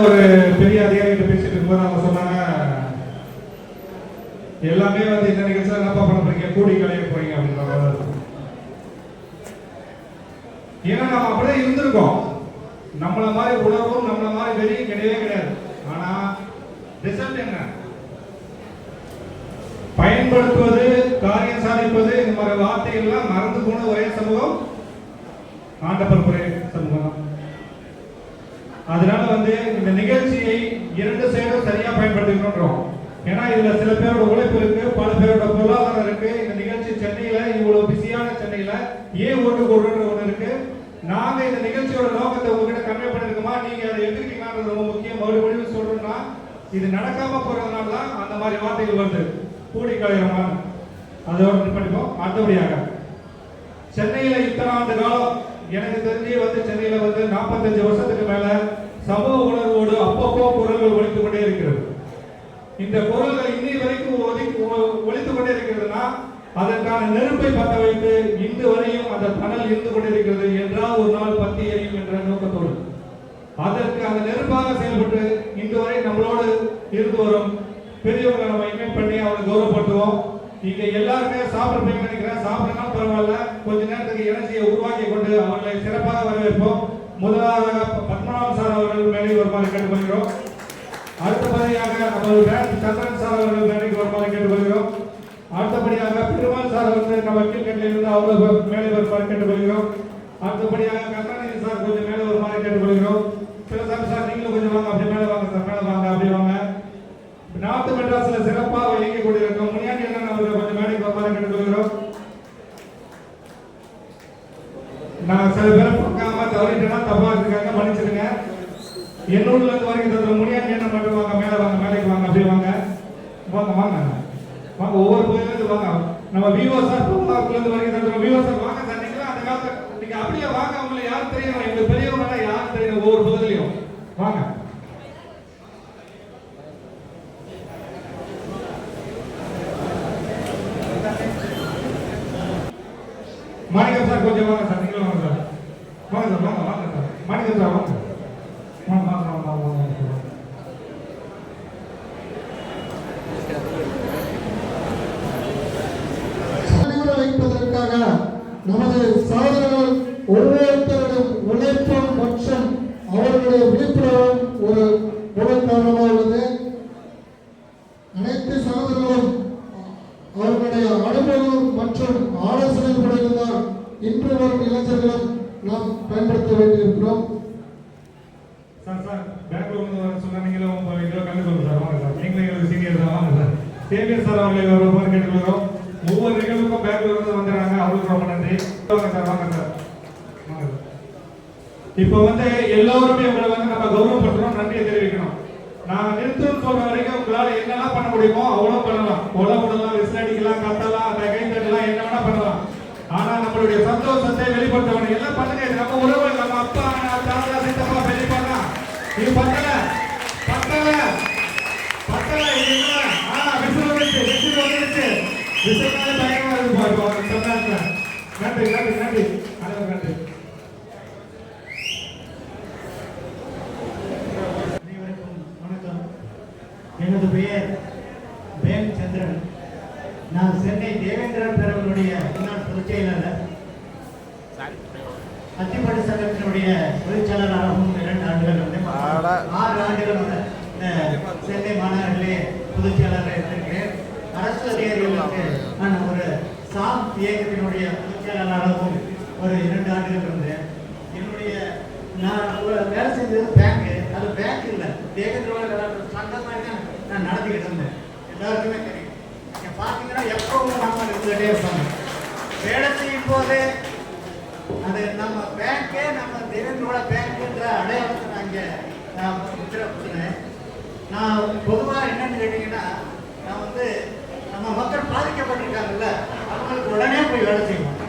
ஒரு பெரிய அதிகாரிகிட்ட பேசிட்டு இருக்கும்போது அவங்க சொன்னாங்க எல்லாமே வந்து இந்த சார் என்னப்பா பண்ண போறீங்க? கூடி கலைய போறீங்க அப்படின்ற மாதிரி ஏன்னா நம்ம அப்படியே இருந்திருக்கோம். நம்மள மாதிரி உணர்வும் நம்மள மாதிரி வெறியும் கிடையவே கிடையாது. ஆனா ரிசல்ட் என்ன? பயன்படுத்துவது காரியம் சாதிப்பது இந்த மாதிரி வார்த்தைகள்லாம் மறந்து போன ஒரே சமூகம் ஆண்டப்பர் ஒரே சமூகம் தான். அதனால வந்து இந்த நிகழ்ச்சியை இரண்டு சைடும் சரியா பயன்படுத்திக்கணும் ஏன்னா இதுல சில பேரோட உழைப்பு இருக்கு பல பேரோட பொருளாதாரம் இருக்கு. இந்த நிகழ்ச்சி சென்னையில இவ்வளவு பிஸியான சென்னையில ஏன் ஓட்டு போடுற ஒண்ணு இருக்கு. நாங்க இந்த நிகழ்ச்சியோட நோக்கத்தை உங்ககிட்ட கன்வே பண்ணிருக்கோமா? நீங்க அதை எடுத்துக்கிட்டீங்கன்றது ரொம்ப முக்கியம். மறுபடியும் சொல்றோம்னா இது நடக்காம போறதுனால தான் அந்த மாதிரி வார்த்தைகள் வருது. கூடி கலையறமான அதோட பண்ணிப்போம். அடுத்தபடியாக சென்னையில இத்தனை ஆண்டு காலம் எனக்கு தெரிஞ்சு வந்து சென்னையில வந்து 45 வருஷத்துக்கு மேல சமூக உணர்வோடு அப்பப்போ குரல்கள் ஒழித்துக் கொண்டே இருக்கிறது. இந்த குரல்கள் இன்னை வரைக்கும் ஒலிக்கு- ஒ- கொண்டே இருக்கிறதுனா அதற்கான நெருப்பை பத்த வைத்து இன்று வரையும் அந்த தணல் இருந்து கொண்டிருக்கிறது என்றால் ஒரு நாள் பத்தி எரியும் என்ற நோக்கத்தோடு. அதற்கு அந்த நெருப்பாக செயல்பட்டு இன்று வரை நம்மளோடு இருந்து வரும் பெரியவங்களை நம்ம இன்வைட் பண்ணி அவங்களை கௌரவப்படுத்துவோம். இங்க எல்லாருமே சாப்பிடுறீங்க நினைக்கிறேன். சாப்பிடலாம் பரவாயில்ல. கொஞ்ச நேரத்துக்கு எனர்ஜியை உருவாக்கி கொண்டு அவர்களை சிறப்பாக வரவேற்போம். முதலாவதாக பத்மநாபம் சார் அவர்கள் மேலே வருமாறு கேட்டுக்கொள்கிறோம். அடுத்தபடியாக நமது பேரன் சந்திரன் சார் அவர்கள் மேடைக்கு வருமாறு கேட்டுக்கொள்கிறோம். அடுத்தபடியாக பெருமாள் சார் அவர்கள் நம்ம கீழ்கட்டில் இருந்து அவர்கள் மேலே வருமாறு கேட்டுக்கொள்கிறோம். அடுத்தபடியாக கருணாநிதி சார் கொஞ்சம் மேலே வருமாறு கேட்டுக்கொள்கிறோம். சிவசாமி சார் நீங்களும் கொஞ்சம் வாங்க அப்படி மேலே வாங்க சார் மேலே வாங்க அப்படி வாங்க. நார்த் மெட்ராஸில் சிறப்பாக இயங்கி கொண்டிருக்கோம் முனியாண்டி அண்ணன் அவர்கள் கொஞ்சம் மேடைக்கு வருமாறு கேட்டுக்கொள்கிறோம் நான் சில பேரை பார்க்காம தவறிட்டேன்னா தப்பா இருக்காங்க மன்னிச்சிடுங்க என்னூர்ல இருந்து வரைக்கும் தந்துற முடியாது என்ன மட்டும் வாங்க மேல வாங்க மேலைக்கு வாங்க அப்படியே வாங்க வாங்க வாங்க வாங்க ஒவ்வொரு கோயில இருந்து வாங்க நம்ம விவோ சார் பொருளாதாரத்துல இருந்து வரைக்கும் தந்துற விவோ சார் வாங்க சார் நீங்க அந்த காலத்துல நீங்க அப்படியே வாங்க உங்களுக்கு யார் தெரியும் எங்களுக்கு பெரியவங்க யார் தெரியும் ஒவ்வொரு பகுதியிலையும் வாங்க மாணிக்கம் சார் கொஞ்சம் வாங்க சார் நீங்களும் வாங்க சார் வாங்க சார் வாங்க வாங்க சார் மாணிக்கம் சார் வாங்க வாங்க வாங்க வாங்க வாங்க வாங்க வாங்க. அனைவரை வைப்பதற்காக நமது சகோதரர்கள் ஒவ்வொருத்தருடைய உழைப்பும் மற்றும் அவர்களுடைய விழிப்புணர்வும் ஒரு முதல் காரணமாக உள்ளது அனைத்து சகோதரர்களும் அவர்களுடைய அனுபவம் மற்றும் ஆலோசனை முறையில்தான் இன்று வரும் இளைஞர்களும் நாம் பயன்படுத்த வேண்டியிருக்கிறோம் சார் சார் பெங்களூர்ல இருந்து வர சொன்னா நீங்களும் உங்க இதோ கண்டுக்கொள்ளுங்க சார் வாங்க சார் நீங்களும் எங்களுக்கு சீனியர் தான் வாங்க சார் சேவியர் சார் அவர்களை வருமாறு கேட்டுக்கொள்கிறோம் ஒவ்வொரு நிகழ்வுக்கும் பெங்களூர்ல இருந்து வந்துடுறாங்க அவங்களுக்கு ரொம்ப நன்றி வாங்க சார் வாங்க சார் வாங்க சார் இப்போ வந்து எல்லோருமே உங்களை வந்து நம்ம கௌரவப்படுத்தணும் நன்றியை தெரிவிக்கணும். நான் நிறுத்தம் சொல்ற வரைக்கும் உங்களால என்னெல்லாம் பண்ண முடியுமோ அவ்வளோ பண்ணலாம். கொலை விடலாம் விசில் அடிக்கலாம் கத்தலாம் அந்த தட்டலாம் என்ன வேணா பண்ணலாம். ஆனா நம்மளுடைய சந்தோஷத்தை வெளிப்படுத்த வேணும் எல்லாம் பண்ணுங்க. இது நம்ம உறவு. நம்ம அப்பா தாத்தா சித்தப்பா பெரியப்பா இது பத்தல. பத்தல. பத்தல. இது என்ன? ஆ விசில் வந்துருச்சு. விசில் வந்துருச்சு. விசில் பயங்கரமா இருக்கு பாருங்க நன்றி நன்றி நன்றி. அனைவரும் நன்றி அனைவருக்கும் வணக்கம் எனது பெயர் வேல் சந்திரன் நான் சென்னை தேவேந்திரன் பேரவர்களுடைய முன்னாள் பொதுச் செயலாளர். அத்திப்பட்டு சங்கத்தினுடைய பொதுச்செயலாளராகவும் இரண்டு ஆண்டுகள் வந்தேன் ஆறு ஆண்டுகள் வந்து சென்னை மாநகரிலே பொதுச் செயலாளராக இருந்திருக்கிறேன். அரசு அதிகாரிகளுக்கு நான் ஒரு சாம் இயக்கத்தினுடைய பொதுச் செயலாளராகவும் ஒரு இரண்டு ஆண்டுகள் இருந்தேன் என்னுடைய நான் ஒரு வேலை செஞ்சது பேங்க் அது பேங்க் இல்லை. தேவேந்திர சங்கம் மாதிரி தான் நான் நடத்திக்கிட்டு இருந்தேன் எல்லாருக்குமே தெரியும். நீங்கள் பார்த்தீங்கன்னா எப்பவும் நம்ம இருந்துகிட்டே இருப்பாங்க வேலை செய்யும் போது அது நம்ம பேங்கே நம்ம தேவேந்திரோட பேங்க்ன்ற அடையாளத்தை நான் நான் முத்திரை நான் பொதுவாக என்னன்னு கேட்டிங்கன்னா நான் வந்து நம்ம மக்கள் பாதிக்கப்பட்டிருக்காங்கல்ல அவங்களுக்கு உடனே போய் வேலை செய்வோம்.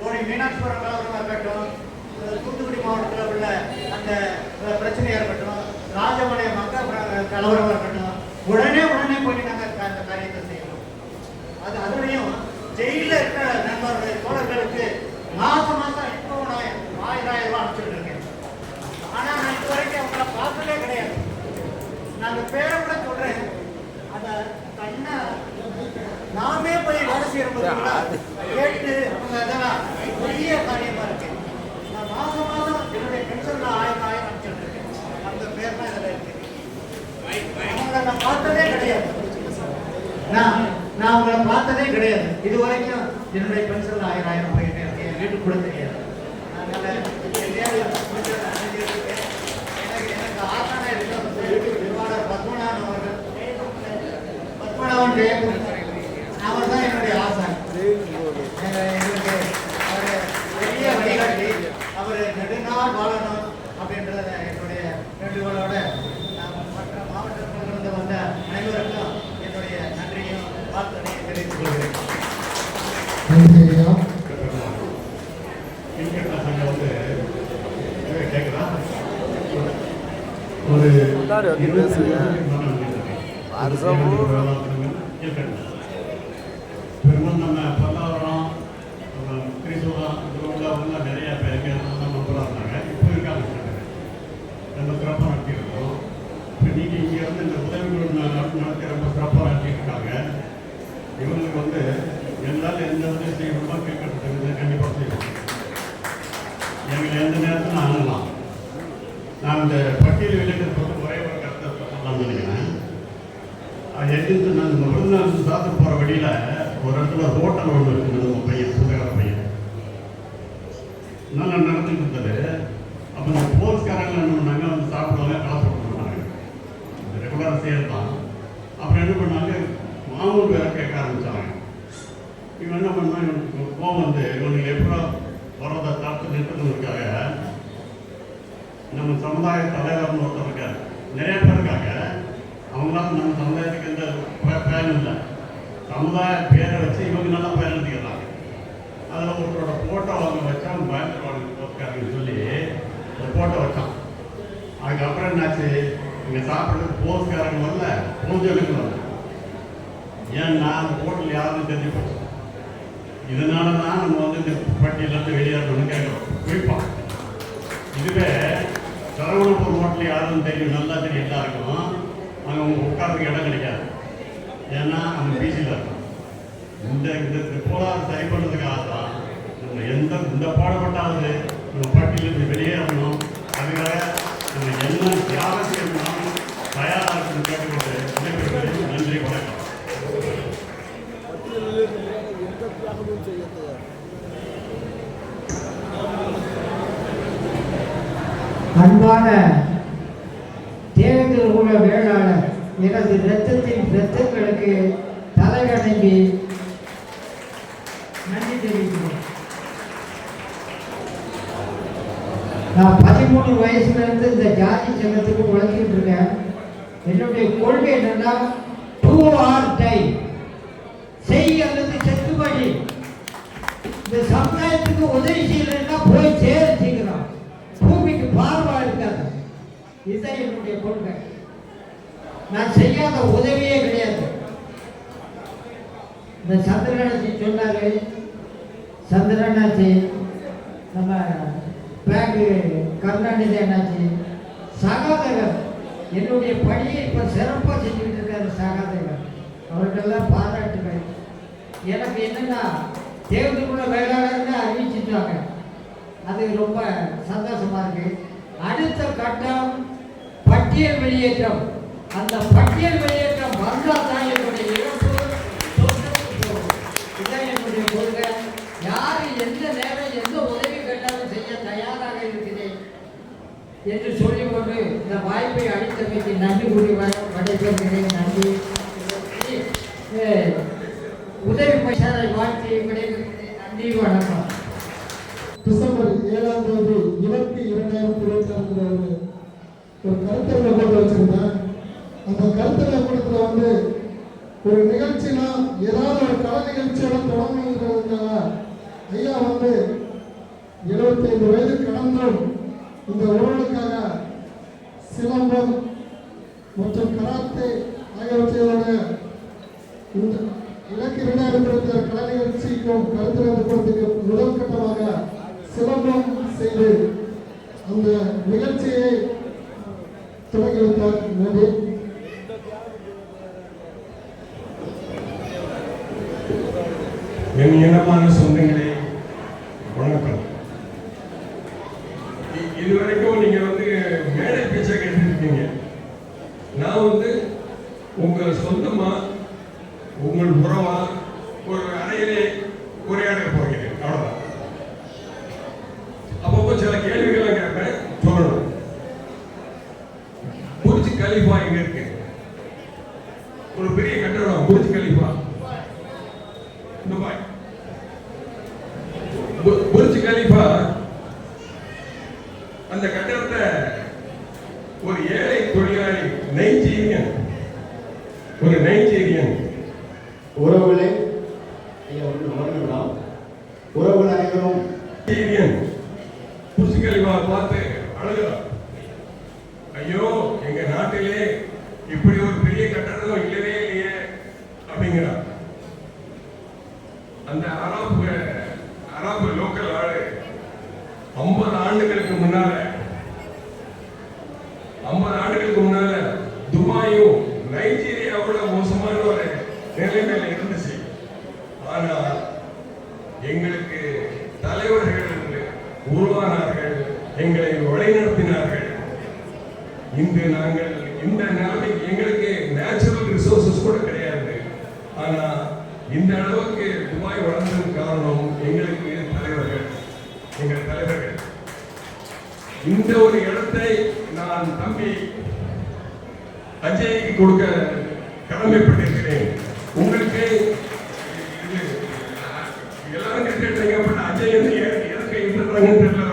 கோடி மீனாட்சிபுரம் கலவரமாக இருக்கட்டும் தூத்துக்குடி மாவட்டத்தில் உள்ள அந்த பிரச்சனையாக இருக்கட்டும் ராஜபாளையம் மக்கள் கலவரமாக இருக்கட்டும் உடனே உடனே போய் நாங்கள் அந்த காரியத்தை செய்யணும் அது அதுலேயும் ஜெயிலில் இருக்கிற நண்பர்களுடைய தோழர்களுக்கு மாதம் மாதம் இப்போ நான் ஆயிரம் ரூபாய் அனுப்பிச்சுட்டு ஆனால் நான் இது வரைக்கும் அவங்கள பார்த்ததே கிடையாது. நான் அந்த பேரை கூட சொல்கிறேன் அதை கண்ணை நாமே போய் வேலை செய்யறவங்களா கேட்டு அவங்க அதெல்லாம் பெரிய காரியமாக இருக்கு. நான் மாதம் மாதம் என்னுடைய நான் ஆயிரம் ஆயிரம் அனுப்பிச்சுட்டு அந்த பேர் தான் இதில் இருக்கு. உங்களை நான் பார்த்ததே கிடையாது. நான் நான் உங்களை பார்த்ததே கிடையாது. இது வரைக்கும் என்னுடைய பென்சில் ஆயிரம் ஆயிரம் போயிட்டே இருக்கு. என் வீட்டுக்கு கூட தெரியாது. அதனால என் தேவையை கொஞ்சம் எனக்கு எனக்கு அவர்கள். பத்மநாபன் ஜெயக்குமார் அவர் தான் என்னுடைய ஆசான். எங்களுக்கு அவர் பெரிய வழிகாட்டி. அவர் நெடுநாள் வாழணும் அப்படின்றத என்னுடைய வேண்டுகோளோட நான் மற்ற மாவட்டத்திலிருந்து வந்த அனைவருக்கும் என்னுடைய நன்றியும் வாழ்த்தனையும் தெரிவித்துக் கொள்கிறேன் நன்றி ஐயா கிரிக்கெட் சங்கம் வந்து ஏ, கேக்குதா ஒரு முன்னாடி வந்து பேசுங்க. வருஷம் பூரா. பெருமாள் நம்ம பல்லாவரம் அப்புறம் திரிசூலம் திருவள்ளாவெல்லாம் நிறைய பேருக்கு மெம்பராக இருந்தாங்க இப்போ இருக்காங்க சில பேர். ரொம்ப சிறப்பாக நடத்தியிருக்கோம் இப்போ நீங்கள் இங்கே வந்து இந்த உதவிகள் நடத்தி ரொம்ப சிறப்பாக நடத்திட்டு இருக்காங்க இவங்களுக்கு வந்து எங்களால் எந்த உதவி செய்யணுமோ கேட்கறது கண்டிப்பாக செய்வோம் எங்களை எந்த நேரத்தில் அணுகலாம் நான் இந்த பட்டியல் வெளியிட்டு போட்டு ஒரே ஒரு கருத்தை சொல்லலாம்னு நினைக்கிறேன் அது எதிர்த்து நான் இந்த விருதுநகர் சாப்பிட்டு போகிற வழியில் ஒரு இடத்துல ஹோட்டல் ஒன்று இருக்குது நம்ம பையன் சுந்தர பையன் நல்லா நடத்திட்டு இருந்தது அப்போ இந்த போலீஸ்காரங்க என்ன பண்ணாங்க வந்து சாப்பிடுவாங்க காசு கொடுத்துருந்தாங்க எல்லாரும் செய்யறது அப்புறம் என்ன பண்ணாங்க? மாமூல் வேலை கேட்க ஆரம்பிச்சாங்க. இவன் என்ன பண்ணால் இவனுக்கு கோவம் வந்து இவனுக்கு எப்போ வரதை தடுத்து நிறுத்தணுக்காக நம்ம சமுதாய தலைவர்னு ஒருத்தர் இருக்காரு. நிறைய பேர் இருக்காங்க. அவங்களால நம்ம சமுதாயத்துக்கு எந்த பயன் இல்லை. சமுதாய பேரை வச்சு இவங்க நல்லா பயன்படுத்திக்கிறாங்க அதில் ஒருத்தரோட ஃபோட்டோ அவங்க வச்சா அவங்க பயந்துருவாங்க சொல்லி ஒரு ஃபோட்டோ வச்சான். அதுக்கப்புறம் என்னாச்சு? இங்கே சாப்பிட்றது போஸ்ட்காரங்க வரல பூஜைகளுக்கு வரல. ஏன்னா அந்த ஹோட்டல் யாருன்னு தெரிஞ்சு போச்சு இதனால தான் நம்ம வந்து இந்த பட்டியலேருந்து வெளியேறணும்னு கேட்குறோம். குறிப்பாக இதுவே சரவணப்பூர் ஹோட்டல் யாருன்னு தெரியும் நல்லா தெரியும் எல்லாருக்கும். அங்கே உங்கள் உட்காரத்துக்கு இடம் கிடைக்காது. ஏன்னா அவங்க பிசியில் இருக்கும். இந்த இந்த போலார் சரி பண்ணுறதுக்காக தான் நம்ம எந்த இந்த பாடுபட்டாவது நம்ம பட்டியலிருந்து வெளியேறணும். அதுக்காக நம்ம என்ன தியாகம் செய்யணும் எந்த தியாகமும் செய்ய அன்பான தேர்தல் குல வேளாளர் எனது இரத்தத்தின் இரத்தங்களுக்கு தலைவணங்கி நன்றி தெரிவிக்கிறேன். நான் பதிமூணு வயசுலேருந்து இந்த ஜாதி சங்கத்துக்கு உழைச்சிட்டு இருக்கேன். என்னுடைய கொள்கை என்னன்னா டூ ஆர் இதுதான் என்னுடைய கொள்கை நான் செய்யாத உதவியே கிடையாது. இந்த சந்திரனாச்சி சொன்னாரு சந்திரனாச்சி நம்ம பேங்கு கருணாநிதி அண்ணாச்சி சகாதேவர் என்னுடைய பணியை இப்போ சிறப்பாக செஞ்சுக்கிட்டு இருக்காரு சகாதேவர் அவருக்கெல்லாம் பாராட்டுவேன் எனக்கு என்னன்னா தேர்தலுக்குள்ள வேளாளர்னு அறிவிச்சிட்டாங்க அது ரொம்ப சந்தோஷமா இருக்குது அடுத்த கட்டம் பட்டியல் வெளியேற்றம். அந்த பட்டியல் வெளியேற்றம் வந்தால் தான் என்னுடைய இழப்பு தோற்றத்துக்கு போகும். இதான் என்னுடைய கொள்கை. யார் எந்த நேரம் எந்த உதவி கேட்டாலும் செய்ய தயாராக இருக்கிறேன் என்று சொல்லிக்கொண்டு இந்த வாய்ப்பை அளித்தமைக்கு நன்றி கூறி வடைபெறுகிறேன். நன்றி. உதவி பைசாரை வாழ்த்தி விடைபெறுகிறேன். நன்றி வணக்கம். டிசம்பர் ஏழாம் தேதி இருபத்தி இரண்டாயிரத்தி இருபத்தி நான்கு ஒரு ஒரு கருத்தரங்க போட்டு வச்சிருந்தேன். அந்த கருத்தரங்க கூட்டத்தில் வந்து ஒரு நிகழ்ச்சினா ஏதாவது ஒரு கலை நிகழ்ச்சியோட தொடங்குங்கிறதுக்காக ஐயா வந்து எழுபத்தைந்து வயது கடந்தும் இந்த உறவுக்காக சிலம்பம் மற்றும் கராத்தே ஆகியவற்றையோட இந்த இலக்கு இரண்டாயிரத்தி இருபத்தி ஆறு கலை நிகழ்ச்சிக்கும் கருத்தரங்கு கூட்டத்துக்கு முதல் கட்டமாக சிலம்பம் செய்து அந்த நிகழ்ச்சியை துவங்கி வைத்தார் நன்றி என் இனமான சொந்தங்களே நீங்க வந்து மேடை பேச்சா கேட்டிருக்கீங்க. நான் வந்து உங்க சொந்தமா உங்கள் உறவா கேட்டீங்க அப்படின்னா அஜய் எது எதற்கு இருக்கிறாங்க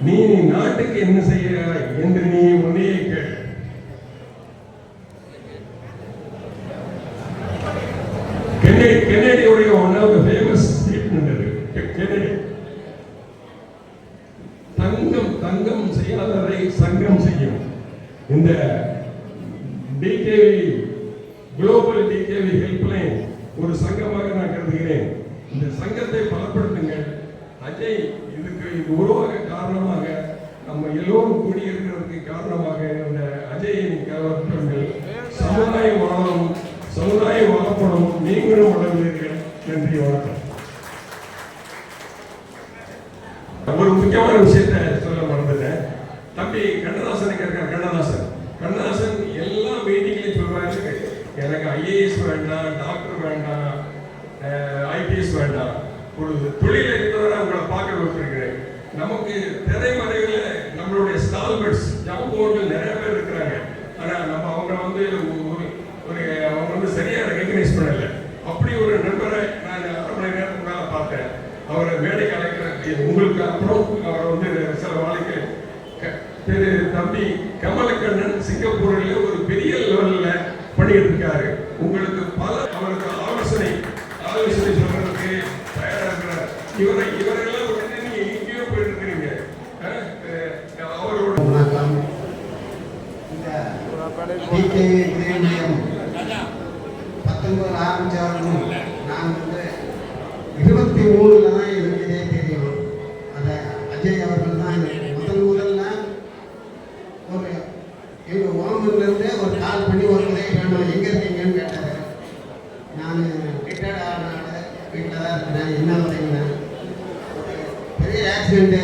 நீ நாட்டுக்கு என்ன செய்கிறாய் என்று நீ உன்னையே கேள். வேண்டாம் டாக்டர் வேண்டாம் ஐபிஎஸ் வேண்டாம். ஒரு தொழில இருக்கிறவரை உங்களை பார்க்க வச்சிருக்கிறேன் நமக்கு திரைமறையில் நம்மளுடைய ஸ்டால்மெண்ட்ஸ் ஜாம்பவர்கள் நிறைய பேர் இருக்கிறாங்க. ஆனால் நம்ம அவங்கள வந்து ஒரு ஒரு அவங்க வந்து சரியாக ரெகக்னைஸ் பண்ணலை. அப்படி ஒரு நண்பரை நான் அரை மணி நேரத்துக்கு மேலே பார்த்தேன். அவரை வேலைக்கு அழைக்கிறேன். உங்களுக்கு அப்புறம் அவரை வந்து சில வாழ்க்கை திரு தம்பி எண்பத்தி மூணுல தான் எனக்கு இதே தெரியும். அதை அஜய் அவர்கள் தான் எனக்கு முதல் முதல்ல ஒரு எங்கள் ஓமன்லேருந்து ஒரு கால் பண்ணி ஒரு முறை வேணும் எங்கே இருக்கீங்கன்னு கேட்டார். நான் ரிட்டையர்ட் ஆனால வீட்டில் தான் இருக்கிறேன். என்ன வரீங்கன்னா பெரிய ஆக்சிடென்ட்டு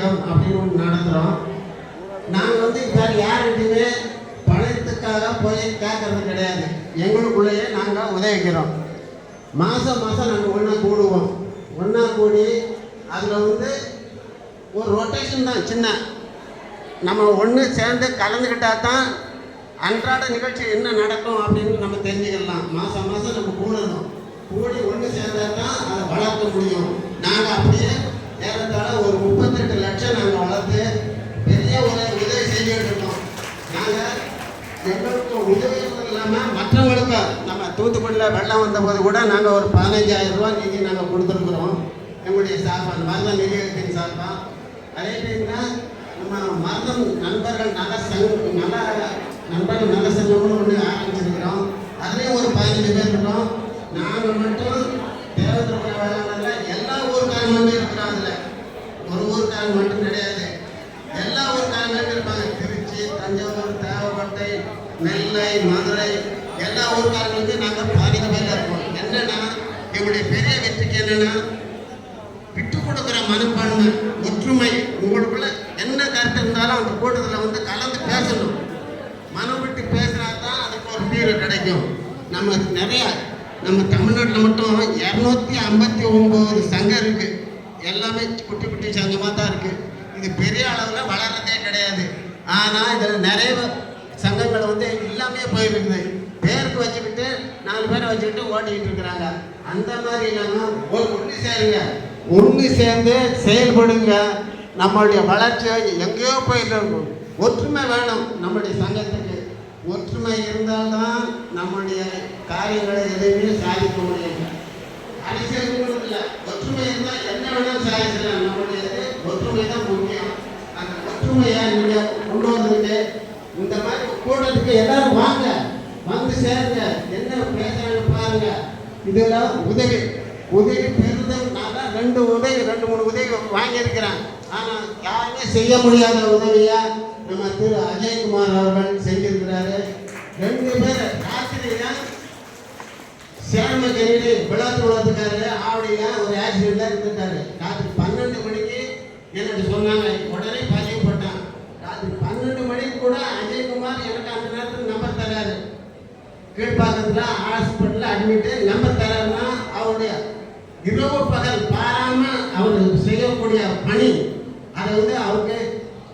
மருத்துவம் அப்படின்னு ஒன்று நடத்துகிறோம் நாங்கள் வந்து வேறு யார்கிட்டையுமே பணத்துக்காக போய் கேட்கறது கிடையாது. எங்களுக்குள்ளேயே நாங்கள் உதவிக்கிறோம். மாதம் மாதம் நாங்கள் ஒன்றா கூடுவோம். ஒன்றா கூடி அதில் வந்து ஒரு ரொட்டேஷன் தான் சின்ன. நம்ம ஒன்று சேர்ந்து கலந்துக்கிட்டா தான் அன்றாட நிகழ்ச்சி என்ன நடக்கும் அப்படின்னு நம்ம தெரிஞ்சுக்கலாம். மாதம் மாதம் நம்ம கூடணும். கூடி ஒன்று சேர்ந்தா தான் அதை வளர்க்க முடியும். நாங்கள் அப்படியே ஏறத்தாழ ஒரு முப்பத்தெட்டு லட்சம் நாங்கள் வளர்த்து பெரிய ஒரு உதவி செஞ்சுட்டு இருக்கோம் நாங்கள் எங்களுக்கு உதவி இல்லாமல் மற்றவங்களுக்கு நம்ம தூத்துக்குடியில் வெள்ளம் வந்தபோது கூட நாங்கள் ஒரு பதினஞ்சாயிரம் ரூபா நிதி நாங்கள் கொடுத்துருக்குறோம். எங்களுடைய சார்பாக மருத நிதியத்தின் சார்பாக அதே டைமில் நம்ம மருதம் நண்பர்கள் நல்ல சங்கம் நல்ல நண்பர்கள் நல்ல சங்கம்னு ஒன்று ஆரம்பிச்சிருக்கிறோம் அதுலேயும் ஒரு பதினஞ்சு பேர் இருக்கோம் நாங்கள் மட்டும் தேவத்திருக்கிற வேளாண்மையில் எல்லா ஊருக்காரங்களுமே இருக்கிறோம் அதில் ஒரு ஊருக்காரங்க மட்டும் கிடையாது எல்லா ஊருக்காரங்களுமே இருப்பாங்க திருச்சி தஞ்சாவூர் தேவக்கோட்டை நெல்லை மதுரை எல்லா ஊருக்காரங்களுமே நாங்கள் பாதிக்க பேர் இருப்போம் என்னன்னா எங்களுடைய பெரிய வெற்றிக்கு என்னன்னா விட்டு கொடுக்குற மனப்பான்மை ஒற்றுமை உங்களுக்குள்ள என்ன கருத்து இருந்தாலும் அந்த கூட்டத்தில் வந்து கலந்து பேசணும் மனம் விட்டு பேசினா தான் அதுக்கு ஒரு தீர்வு கிடைக்கும் நம்ம நிறைய நம்ம தமிழ்நாட்டில் மட்டும் இரநூத்தி ஐம்பத்தி ஒம்பது சங்கம் இருக்கு எல்லாமே குட்டி குட்டி சங்கமாக தான் இருக்கு இது பெரிய அளவில் வளர்றதே கிடையாது ஆனால் இதில் நிறைய சங்கங்கள் வந்து இல்லாமே போயிருக்குது பேருக்கு வச்சுக்கிட்டு நாலு பேரை வச்சுக்கிட்டு ஓட்டிக்கிட்டு இருக்கிறாங்க அந்த மாதிரி இல்லாமல் ஒரு ஒன்று ஒன்று சேர்ந்து செயல்படுங்க. நம்மளுடைய வளர்ச்சி எங்கேயோ போயிட்டு ஒற்றுமை வேணும் நம்மளுடைய சங்கத்துக்கு. ஒற்றுமை இருந்தால்தான் நம்மளுடைய காரியங்களை எதையுமே சாதிக்க முடியும். அரசியல் இல்லை. ஒற்றுமை இருந்தால் என்ன வேணும் சாதிக்கலாம் நம்மளுடைய ஒற்றுமை தான் முக்கியம். அந்த ஒற்றுமையை நீங்கள் கொண்டு வந்துட்டு இந்த மாதிரி கூட்டத்துக்கு எல்லாரும் வாங்க. வந்து சேருங்க. என்ன பேசுறாங்க பாருங்க. இதெல்லாம் உதவி. உதவி இருந்ததுனால ரெண்டு உதவி ரெண்டு மூணு உதவி வாங்கியிருக்கிறான் ஆனால் யாருமே செய்ய முடியாத உதவியா நம்ம திரு அஜயகுமார் அவர்கள் செஞ்சிருக்கிறாரு. ரெண்டு பேர் ராத்திரியா சேமகிரி விளாத்து வளர்த்துக்காரு ஆவடியில ஒரு ஆக்சிடென்ட்ல இருந்துட்டாரு. ராத்திரி பன்னெண்டு மணிக்கு எனக்கு சொன்னாங்க உடனே பதிவுப்பட்டான் ராத்திரி பன்னெண்டு மணிக்கு கூட அஜயகுமார் எனக்கு அந்த நேரத்துக்கு நம்பர் தராரு. கீழ்பாக்கத்தில் ஹாஸ்பிட்டலில் அட்மிட்டு நம்பர் தராருன்னா அவருடைய இரவு பகல் பாராம அவர் செய்யக்கூடிய பணி அதை வந்து அவருக்கு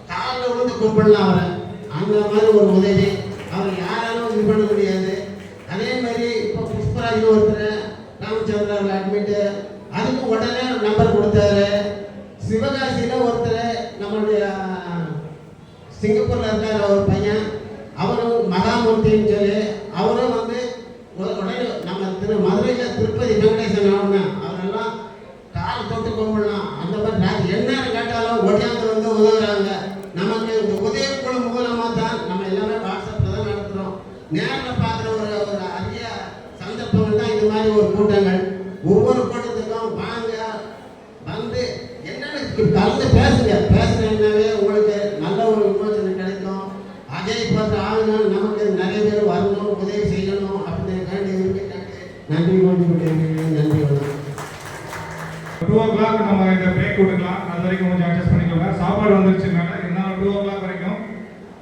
காலில் விழுந்து கும்பிடலாம் அவரை. அந்த மாதிரி ஒரு உதவி. அவர் யாராலும் இது பண்ண முடியாது. அதே மாதிரி இப்போ புஷ்பராஜ் ஒருத்தர் ராமச்சந்திரன் அட்மிட்டு அதுக்கு உடனே நம்பர் கொடுத்தாரு. சிவகாசியில் ஒருத்தர் நம்மளுடைய சிங்கப்பூரில் இருக்கார் ஒரு பையன். அவரும் மகாமூர்த்தின்னு சொல்லி அவரும் வந்து உ- உடனே நம்ம திரு மதுரையில் திருப்பதி வெங்கடேசன் அவனு அவரெல்லாம் கால் தொட்டு கும்பிடலாம் அந்த மாதிரி நான் என்ன கேட்டாலும் ஒடியாந்து வந்து உதவுறாங்க நமக்கு இந்த உதவி குழு மூலமாக தான் நம்ம எல்லாமே வாட்ஸ்அப்பில் தான் நடத்துகிறோம் நேரில் பார்க்குற ஒரு ஒரு அரிய சந்தர்ப்பங்கள் தான் இது மாதிரி ஒரு கூட்டங்கள். ஒவ்வொரு கூட்டத்துக்கும் வாங்க வந்து என்னென்ன கலந்து பேசுங்க. பேசுனீங்கன்னாவே உங்களுக்கு நல்ல ஒரு விமோசனம் கிடைக்கும். அதே பார்த்து ஆகணும் நமக்கு நிறைய பேர் வரணும் உதவி செய்யணும் அப்படின்னு நன்றி கொண்டு விட்டேன் நன்றி வணக்கம் டூ ஓ கிளாக் நம்ம இந்த பிரேக் கொடுக்கலாம். அது வரைக்கும் கொஞ்சம் அட்ஜஸ்ட் பண்ணிக்கோங்க. சாப்பாடு வந்துருச்சுனால இருந்தாலும் டூ ஓ கிளாக் வரைக்கும்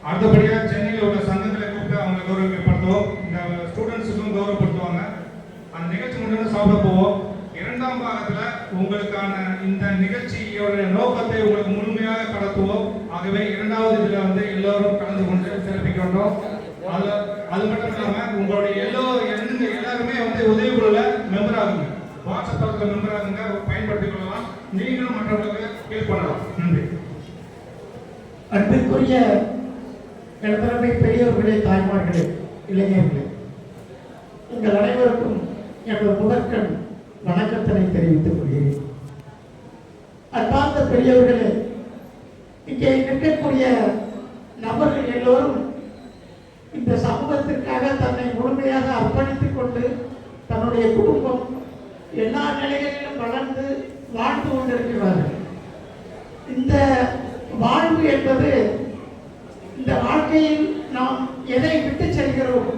அடுத்தபடியாக சென்னையில் உள்ள சங்கங்களை கூப்பிட்டு அவங்க கௌரவப்படுத்துவோம் இந்த ஸ்டூடெண்ட்ஸுக்கும் கௌரவப்படுத்துவாங்க அந்த நிகழ்ச்சி முடிஞ்சு சாப்பிட போவோம் இரண்டாம் பாகத்தில் உங்களுக்கான இந்த நிகழ்ச்சியோட நோக்கத்தை உங்களுக்கு முழுமையாக கடத்துவோம் ஆகவே இரண்டாவது இதில் வந்து எல்லோரும் கலந்து கொண்டு சிறப்பிக்கின்றோம் அது அது மட்டும் இல்லாமல் உங்களுடைய எல்லோ எந்த எல்லாருமே வந்து உதவிக்குழுல மெம்பர் ஆகுங்க வாட்ஸ்அப் தளத்தில் மெம்பர் ஆகுங்க பயன்படுத்திக் கொள்ளலாம் நீங்களும் மற்றவர்களுக்கு ஹெல்ப் பண்ணலாம் நன்றி. அன்பிற்குரிய எனதரமை பெரியவர்களே தாய்மார்களே இளைஞர்களே எங்கள் அனைவருக்கும் எனது முதற்கண் வணக்கத்தினை தெரிவித்துக் கொள்கிறேன். அன்பார்ந்த பெரியவர்களே இங்கே நிற்கக்கூடிய நபர்கள் எல்லோரும் இந்த சமூகத்திற்காக தன்னை முழுமையாக அர்ப்பணித்துக் கொண்டு தன்னுடைய குடும்பம் எல்லா நிலைகளிலும் வளர்ந்து வாழ்ந்து கொண்டிருக்கிறார்கள். இந்த வாழ்வு என்பது இந்த வாழ்க்கையில் நாம் எதை விட்டு செல்கிறோம்?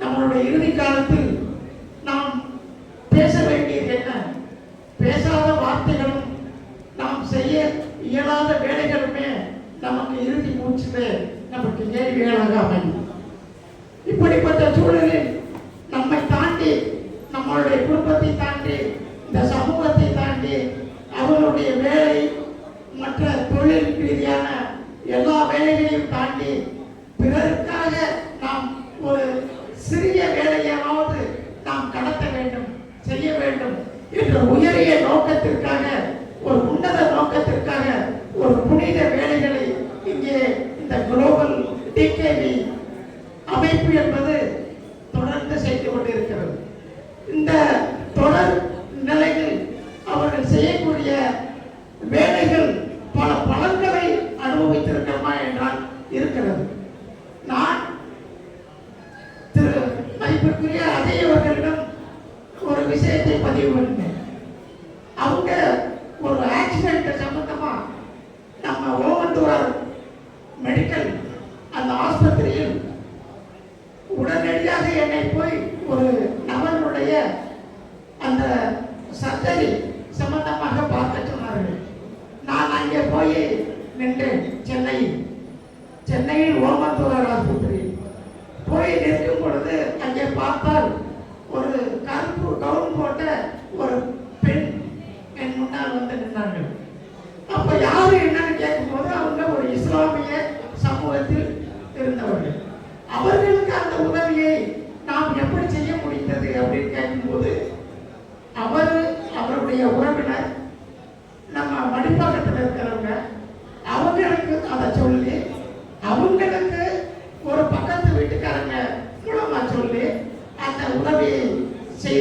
நம்மளுடைய இறுதி காலத்தில் நாம் பேச வேண்டியது என்ன? பேசாத வார்த்தைகளும் நாம் செய்ய இயலாத வேலைகளுமே நமக்கு இறுதி மூச்சுமே நமக்கு கேள்விகளாக அமையும்.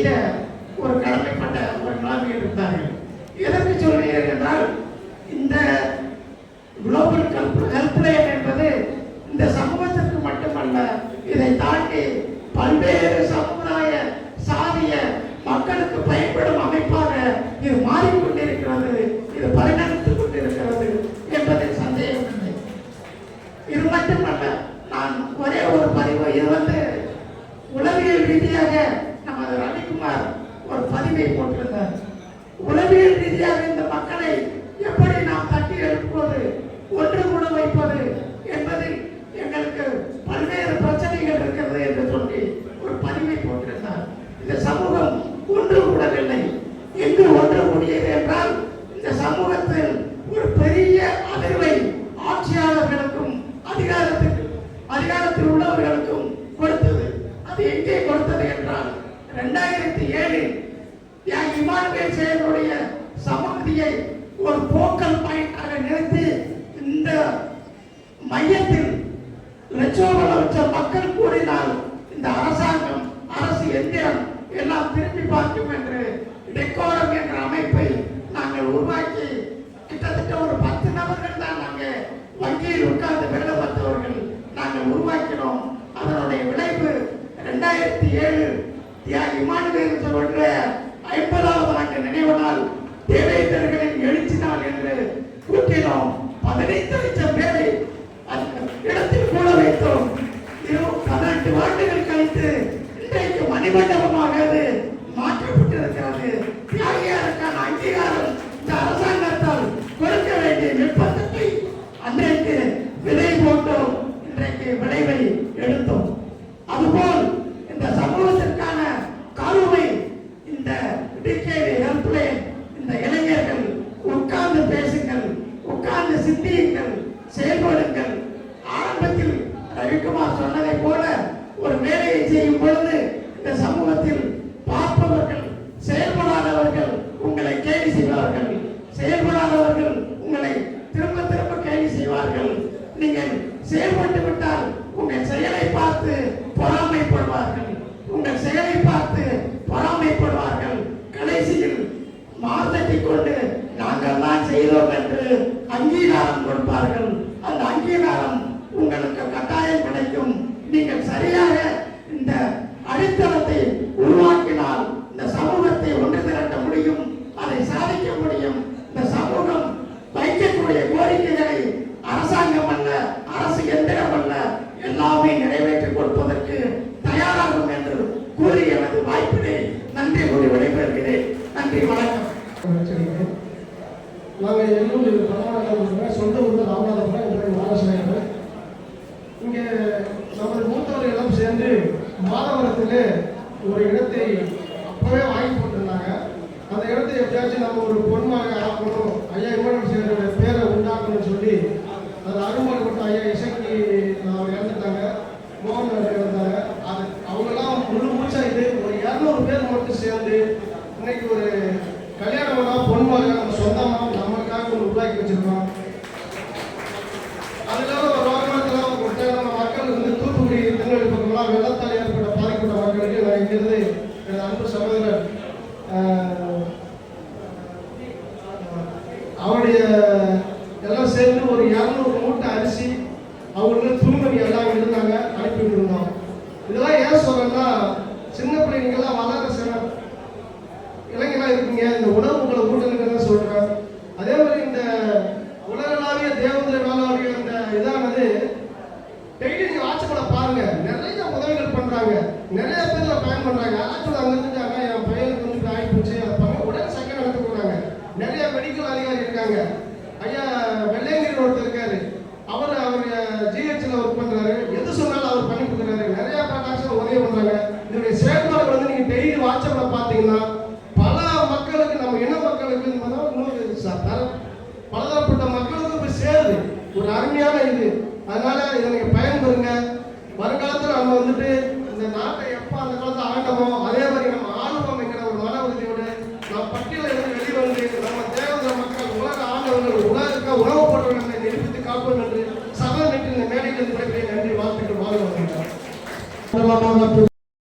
செய்ய ஒரு கடமைப்பட்ட ஒரு நிலைமையில் இருந்தார்கள். எதற்கு சொல்கிறேன் என்றால் இந்த இந்த சமூகம் ஒன்று கூடவில்லை எங்கு ஒன்று கூடியது என்றால் இந்த சமூகத்தில் ஒரு Gracias. பார்த்து பொறாமைப்படுவார்கள். உங்கள் செயலை பார்த்து பொறாமைப்படுவார்கள். கடைசியில் மாதட்டி கொண்டு நாங்கள் தான் செய்தோம் எப்படியாச்சும் நம்ம ஒரு பொன்மாக ஆக்கணும் ஐயா யுவனசேகரோட பேரை உண்டாக்கணும்னு சொல்லி அது அருமல் கொண்ட ஐயா இசைக்கு அவங்க இறந்துட்டாங்க மோகன் இறந்தாங்க. அது அவங்கெல்லாம் முழு மூச்சா இது ஒரு இரநூறு பேர் மட்டும் சேர்ந்து இன்னைக்கு ஒரு கல்யாணம்னா பொன்மாக நம்ம சொந்தமாக நம்மளுக்காக ஒரு உருவாக்கி வச்சிருக்கோம். அதுல ஒரு வருமானத்தில் கொடுத்த நம்ம மக்கள் வந்து தூத்துக்குடி திருநெல்வேலி பக்கம்லாம் வெள்ளத்தால் ஏற்பட்ட பாதிக்கப்பட்ட மக்களுக்கு நான் இங்கிருந்து எனது அன்பு சகோதரர் டெய்லி நீங்க வாட்ஸ்அப்ல பாருங்க. நிறைய உதவிகள் பண்றாங்க. நிறைய